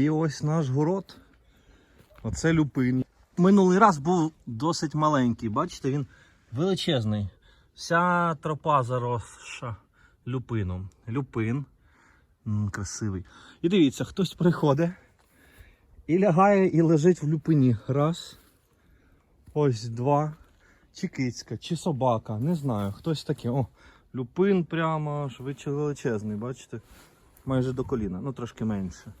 І ось наш город. Оце люпин. Минулий раз був досить маленький, бачите, він величезний. Вся тропа заросша люпином. Люпин. Красивий. І дивіться, хтось приходить і лягає і лежить в люпині. Раз. Ось два. Чи кицька, чи собака, не знаю. Хтось такий. О, люпин прямо швидше величезний, бачите? Майже до коліна, ну трошки менше.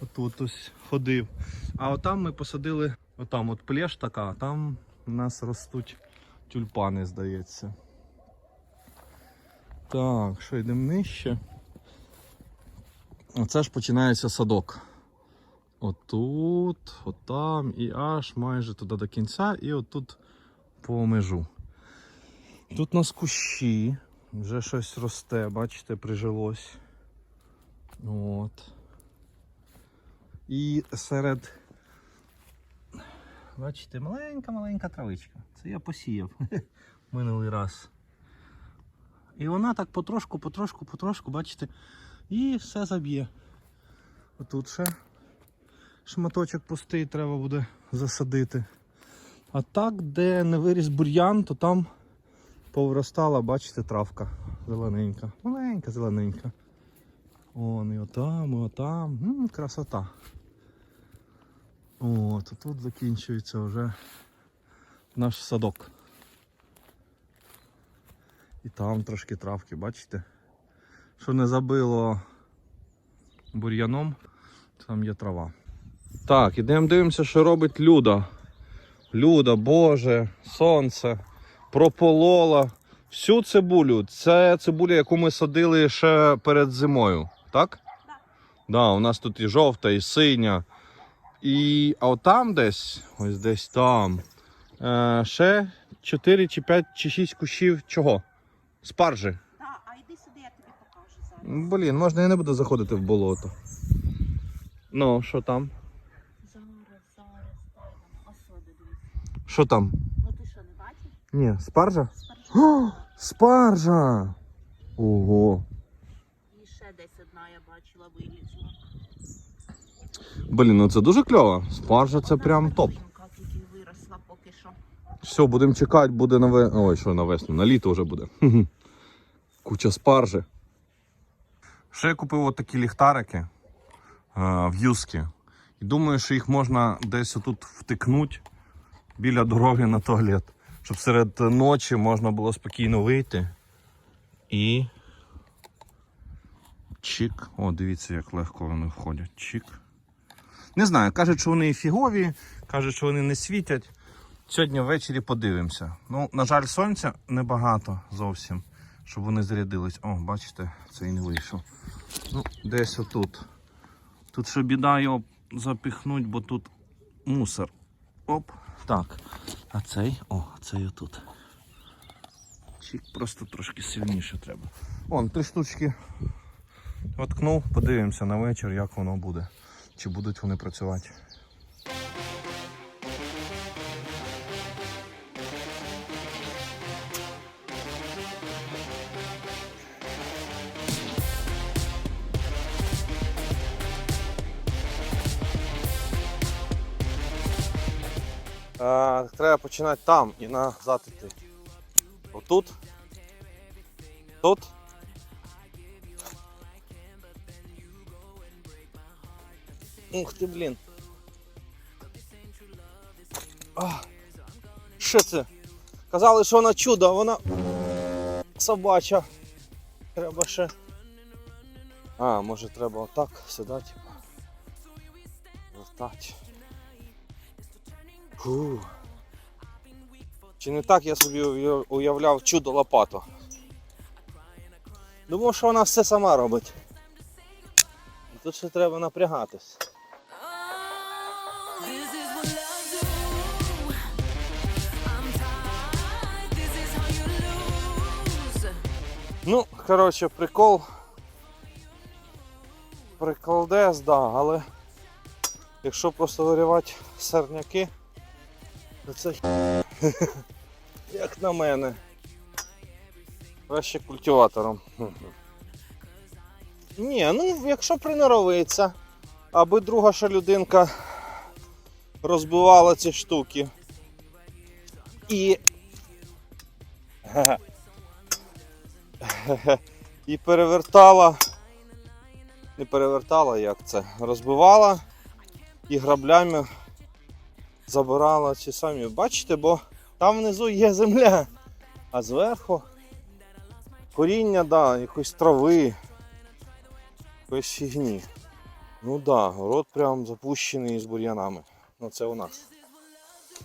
Отут ось ходив. А отам ми посадили, отам от плеш така, а там у нас ростуть тюльпани, здається. Так, що йдемо нижче. Оце ж починається садок. Отут, отам і аж майже туди до кінця, і отут по межу. Тут у нас кущі, вже щось росте, бачите, прижилось. От. І серед. Бачите, маленька-маленька травичка. Це я посіяв минулий раз. І вона так потрошку, потрошку, потрошку, бачите, і все заб'є. Отут ще шматочок пустий треба буде засадити. А так, де не виріс бур'ян, то там повростала, бачите, травка зелененька. Маленька, зелененька. Вон і отам, і отам. М, красота. От, тут закінчується вже наш садок. І там трошки травки, бачите? Що не забило бур'яном, там є трава. Так, ідемо дивимося, що робить Люда. Люда, Боже, сонце, прополола всю цибулю. Це цибуля, яку ми садили ще перед зимою, так? Так. Да, у нас тут і жовта, і синя. І а от там десь, ось десь там, е, ще 4 чи 5 чи 6 кущів чого? Спаржі. Так, а йди сюди, я тобі покажу зараз. Блін, можна я не буду заходити в болото. Ну, що там? Зараз, зараз, дай нам. Ось сюди дивись. Що там? Ну ти що, не бачиш? Ні, спаржа? Спершу. О, спаржа! Ого. І ще десь одна я бачила, вилізла. Блін, ну це дуже кльово. Спаржа це прям топ. Все, будемо чекати, буде на ве... Ой, що на весну, на літо вже буде. Куча спаржи. Ще я купив отакі ліхтарики е, в юскі. І думаю, що їх можна десь отут втикнути біля дороги на туалет. Щоб серед ночі можна було спокійно вийти. І. Чик. О, дивіться, як легко вони входять. Чик. Не знаю, кажуть, що вони фігові, кажуть, що вони не світять. Сьогодні ввечері подивимося. Ну, на жаль, сонця небагато зовсім, щоб вони зарядились. О, бачите, це і не вийшов. Ну, десь отут. Тут ще біда його запіхнуть, бо тут мусор. Оп. Так. А цей, о, цей отут. Чик просто трошки сильніше треба. Вон, три штучки. Воткнув, подивимося на вечір, як воно буде. Чи будуть вони працювати. А, треба починати там і назад іти. Отут. Тут. Ух ти, блін. А, що це? Казали, що вона чудо, а вона собача. Треба ще. А, може треба отак сюди, типа. Вертати. Фу. Чи не так я собі уяв- уявляв чудо лопату? Думав, що вона все сама робить. І Тут ще треба напрягатись. Ну, коротше, прикол. Прикол Приколдес, да, але якщо просто виривати серняки, то це як на мене. Краще культиватором. Ні, ну якщо приноровиться, аби друга ще людинка розбивала ці штуки. І. І перевертала. Не перевертала, як це? Розбивала і граблями забирала ці самі. Бачите, бо там внизу є земля, а зверху коріння, да, якоїсь трави, якоїсь фігні. Ну так, да, город прям запущений з бур'янами. Ну це у нас.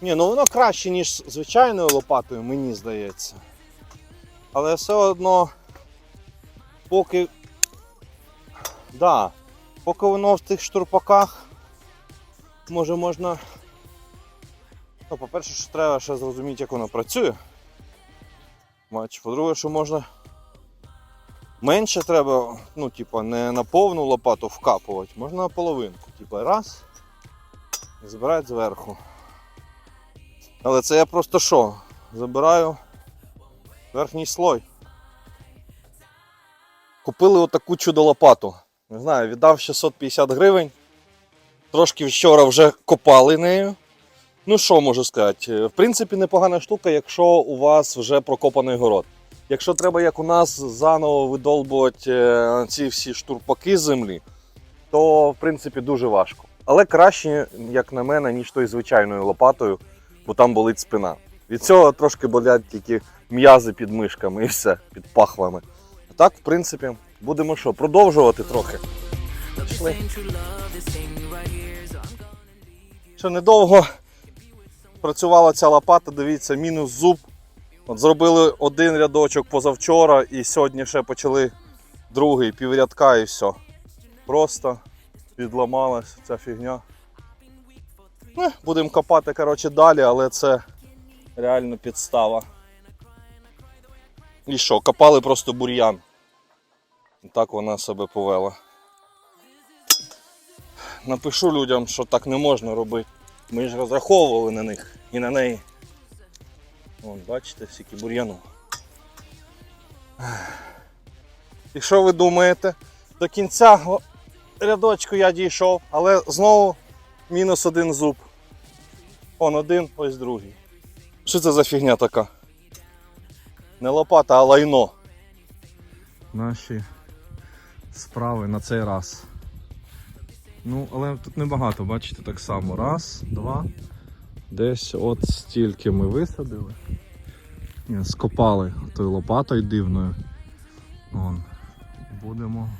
Ні, ну воно краще, ніж звичайною лопатою, мені здається. Але все одно, поки. Да, поки воно в тих штурпаках, може можна. Ну, по-перше, що треба ще зрозуміти, як воно працює. Бач, по-друге, що можна менше треба, ну, типа, не на повну лопату вкапувати, можна на половинку. Типа раз і збирати зверху. Але це я просто що? Забираю верхній слой. Купили отаку чудо лопату. Не знаю, віддав 650 гривень. Трошки вчора вже копали нею. Ну що можу сказати? В принципі, непогана штука, якщо у вас вже прокопаний город. Якщо треба, як у нас, заново видолбувати е, ці всі штурпаки землі, то в принципі дуже важко. Але краще, як на мене, ніж той звичайною лопатою, бо там болить спина. Від цього трошки болять тільки м'язи під мишками і все, під пахвами. А так, в принципі, будемо що, продовжувати трохи. Пішли. Що недовго працювала ця лопата, дивіться, мінус зуб. От зробили один рядочок позавчора і сьогодні ще почали другий, піврядка і все. Просто відламалась ця фігня. Ну, будемо копати коротше, далі, але це реально підстава. І що, копали просто бур'ян. Так вона себе повела. Напишу людям, що так не можна робити. Ми ж розраховували на них і на неї. Вон, бачите, скільки бур'яну. І що ви думаєте? До кінця рядочку я дійшов, але знову мінус один зуб. Он один, ось другий. Що це за фігня така? Не лопата, а лайно. Наші справи на цей раз. Ну, але тут небагато, бачите, так само. Раз, два. Десь от стільки ми висадили. Ні, Скопали тою лопатою дивною. Вон. Будемо.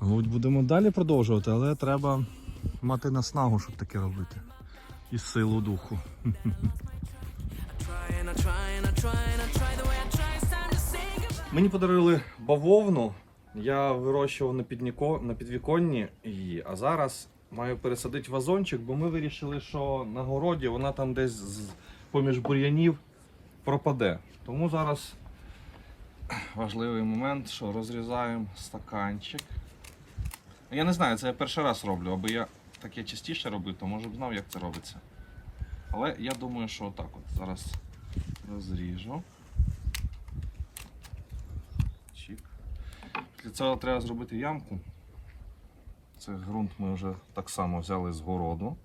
Будемо далі продовжувати, але треба мати наснагу, щоб таке робити. І силу духу. Мені подарили бавовну. Я вирощував на, підніко... на підвіконні її, а зараз маю пересадити вазончик, бо ми вирішили, що на городі вона там десь з... поміж бур'янів пропаде. Тому зараз важливий момент, що розрізаємо стаканчик. Я не знаю, це я перший раз роблю, аби я таке частіше робив, то може б знав, як це робиться. Але я думаю, що отак от зараз розріжу. Чик. Для цього треба зробити ямку. Це ґрунт ми вже так само взяли з городу.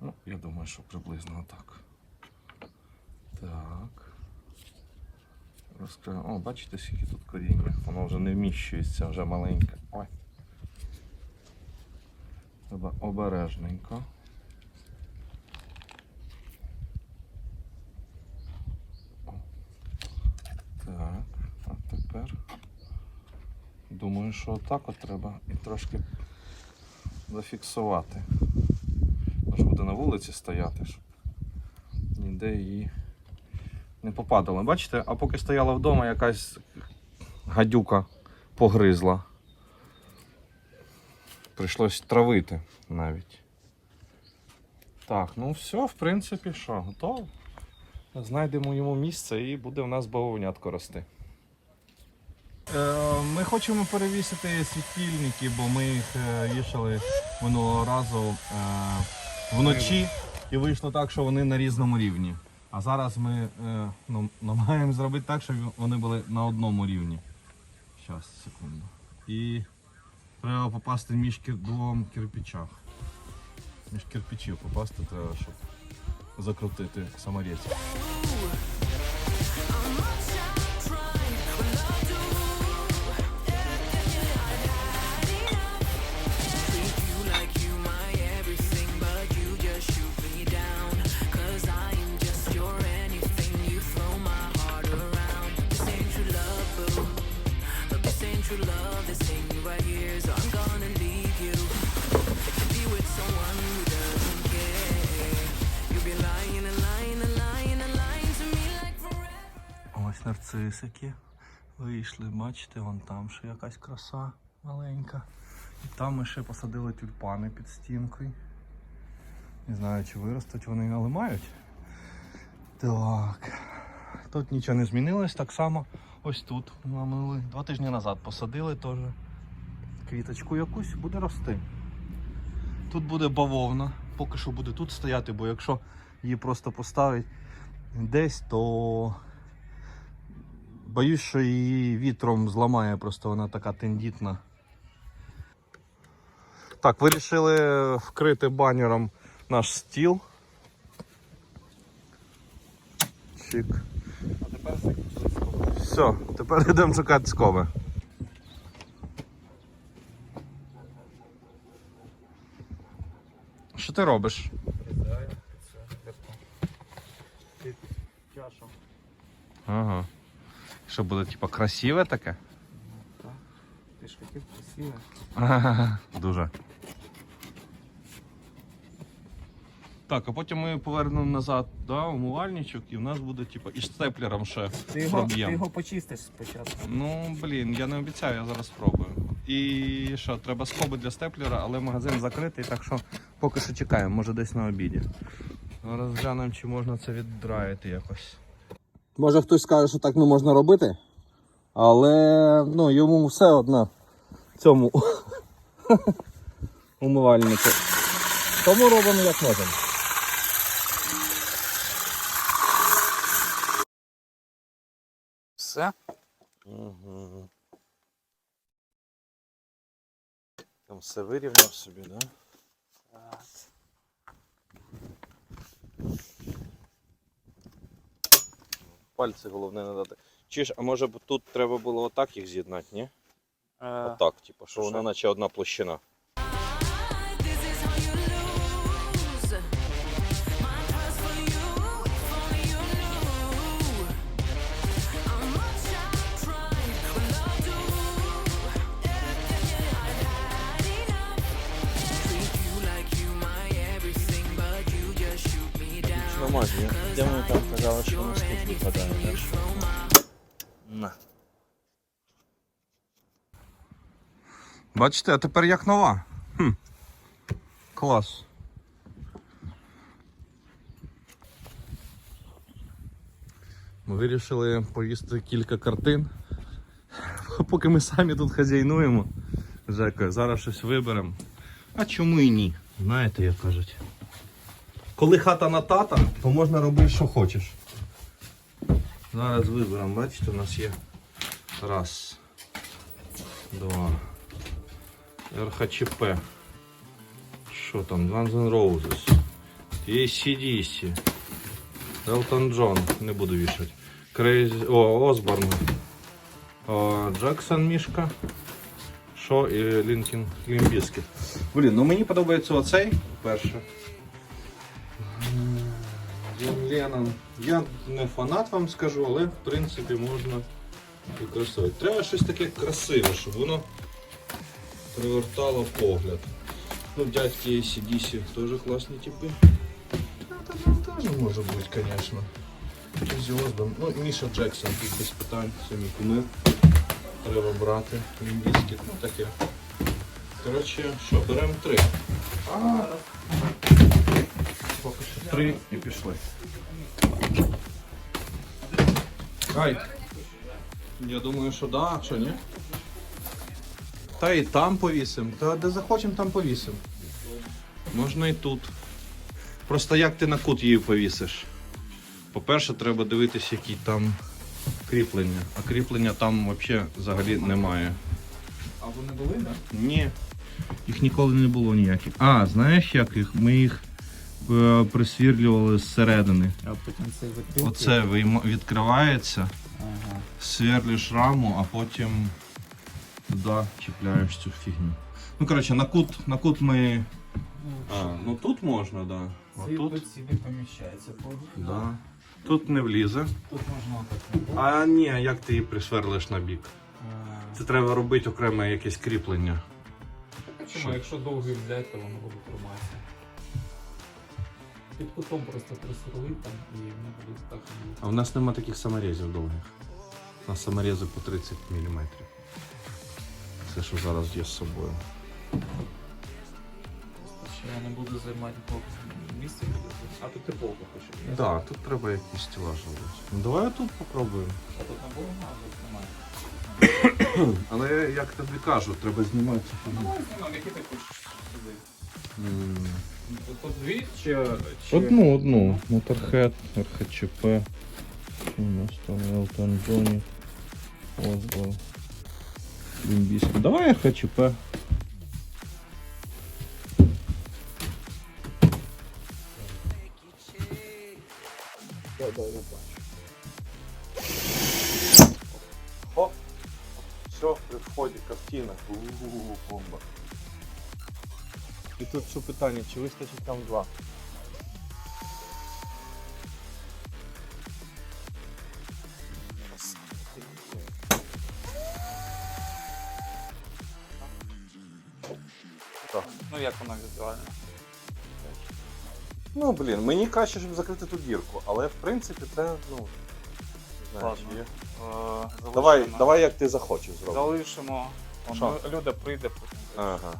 Ну, я думаю, що приблизно так. Так. Розкриваємо. О, бачите, скільки тут коріння. Воно вже не вміщується, вже маленьке. Ой. Треба обережненько. Так, а тепер думаю, що отак от треба і трошки зафіксувати. Може буде на вулиці стояти, щоб ніде її не попадало. Бачите, а поки стояла вдома, якась гадюка погризла. Прийшлось травити навіть. Так, ну все, в принципі, що, готово. Знайдемо йому місце і буде в нас бавовнятко рости. Е, Ми хочемо перевісити світильники, бо ми їх е, вішали минулого разу е, вночі і вийшло так, що вони на різному рівні. А зараз ми е, ну, намагаємо зробити так, щоб вони були на одному рівні. Зараз, секунду. І Треба попасти між кір... двом кирпичах. Між кирпичів попасти треба, щоб закрутити саморез. Нарцисики вийшли, бачите, вон там ще якась краса маленька. І там ми ще посадили тюльпани під стінкою. Не знаю, чи виростуть вони, але мають. Так. Тут нічого не змінилось, так само ось тут минули. Два тижні назад посадили теж квіточку якусь, буде рости. Тут буде бавовна, поки що буде тут стояти, бо якщо її просто поставить десь, то боюсь, що її вітром зламає, просто вона така тендітна. Так, вирішили вкрити банером наш стіл. Чик. А тепер скоро. Все, тепер йдемо шукати скоби. Що ти робиш? Під чашу. Ага. Що буде, типа, красиве таке? Так. Ти ж хотів красиве. Ага, Дуже. Так, а потім ми повернемо назад да, умивальничок, і в нас буде, типа, і степлером ще Ти його, ти його почистиш спочатку. Ну, блін, я не обіцяю, я зараз спробую. І що, треба скоби для степлера, але магазин закритий, так що поки що чекаємо, може десь на обіді. Зараз глянемо, чи можна це віддраїти якось. Може хтось скаже, що так не можна робити, але ну, йому все одно цьому умивальнику. Тому робимо як можемо. Все. Угу. Там все вирівняв собі, да? Так. Пальці головне не дати. Чи ж, а може б тут треба було отак їх з'єднати, ні? Е, Отак, типу, що вона наче одна площина. Нормально, де вони там казали, що у нас тут випадає, так? На. Бачите, а тепер як нова. Хм. Клас. Ми вирішили повісти кілька картин. Поки ми самі тут хазяйнуємо. Жека, зараз щось виберемо. А чому і ні? Знаєте, як кажуть. Коли хата на тата, то можна робити, що хочеш. Зараз виберемо, бачите, у нас є раз, два. РХЧП. Що там? Guns N' Roses. ACDC. Елтон Джон. Не буду вішати. Crazy... О, Осборн. Джексон Мішка. Що і Лінкін Лімбіскет. Блін, ну мені подобається оцей перше. Джон Леннон. Я не фанат вам скажу, але в принципі можна використовувати. Треба щось таке красиве, щоб воно привертало погляд. Ну, дядьки ACDC теж класні типи. Теж може бути, звісно. Ну, Міша Джексон, тут без питань, це кумир. Треба брати. Лімбіскіт, ну таке. Коротше, що, беремо три. А, три і пішли. Ай. Я думаю, що да, а що ні? Та і там повісимо. Та де захочемо, там повісимо. Можна і тут. Просто як ти на кут її повісиш? По-перше, треба дивитися, які там кріплення. А кріплення там взагалі взагалі немає. А вони були, так? Ні. Їх ніколи не було ніяких. А, знаєш як їх? Ми їх присвірлювали зсередини. А потім цей закрив. Оце вийма- відкривається, Ага. сверлиш раму, а потім туди чіпляєш цю фігню. Ну, коротше, на кут, на кут ми. А, ну тут можна, так. Да. Цей тут, сюди поміщається да. тут не влізе. Тут можна отак. А ні, як ти її присверлиш на бік? Це треба робити окреме якесь кріплення. чому? Якщо довгий взяти, то воно буде триматися. Під кутом просто присверлить там і воно буде так. А в нас нема таких саморезів довгих. У нас саморези по 30 мм. Це що зараз є з собою. Ще я не буду займати місце буде. А тут ти полку хочеш. Так, да, тут треба якийсь стілаж робити. Ну давай тут попробуємо. А тут не було, а тут немає. Але як тобі кажу, треба знімати. Ну, давай знімемо, які ти хочеш сюди. М, Тут, дві чи... чи... Одну, одну. Motorhead, RHCP. Що у нас там Elton John. Озбол. Лімбійський. Давай RHCP. О, все, при вході картина. У-у-у, бомба. І тут що питання, чи вистачить там два? Ну як вона візуально? Ну, блін, мені краще, щоб закрити ту дірку, але в принципі це, ну. не знаю, Ладно. чи є. Е, Давай, залишимо. давай як ти захочеш зробити. Залишимо. Он, Що? Лю- Люда прийде потім. Ага.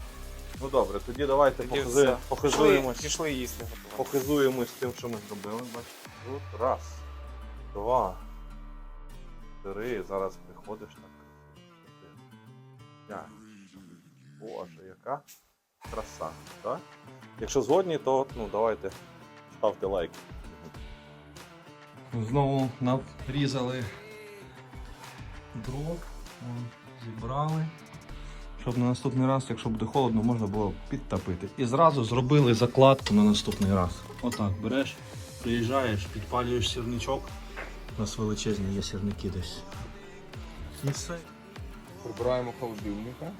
Ну добре, тоді давайте Тоді все. похизуємось. Пішли, пішли їсти. Похизуємось тим, що ми зробили. Бачите, тут раз, два, три. Зараз приходиш так. чотири, П'ять. Боже, яка краса, так? Якщо згодні, то ну, давайте ставте лайк. Знову нарізали дров, вон, зібрали. Щоб на наступний раз, якщо буде холодно, можна було підтопити. І зразу зробили закладку на наступний раз. Отак береш, приїжджаєш, підпалюєш сірничок. У нас величезні є сірники десь. І все. Прибираємо холодильника,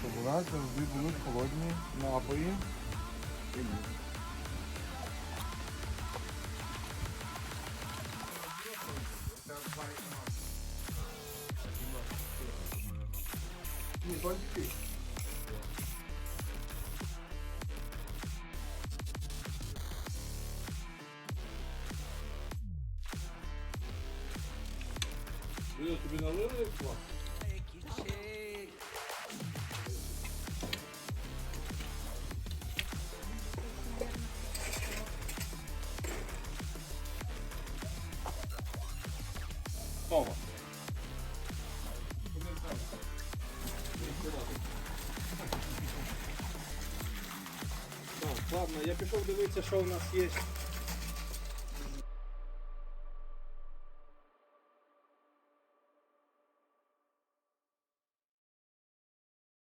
щоб у нас завжди були холодні напої. Так, ладно, я пішов дивитися, що у нас є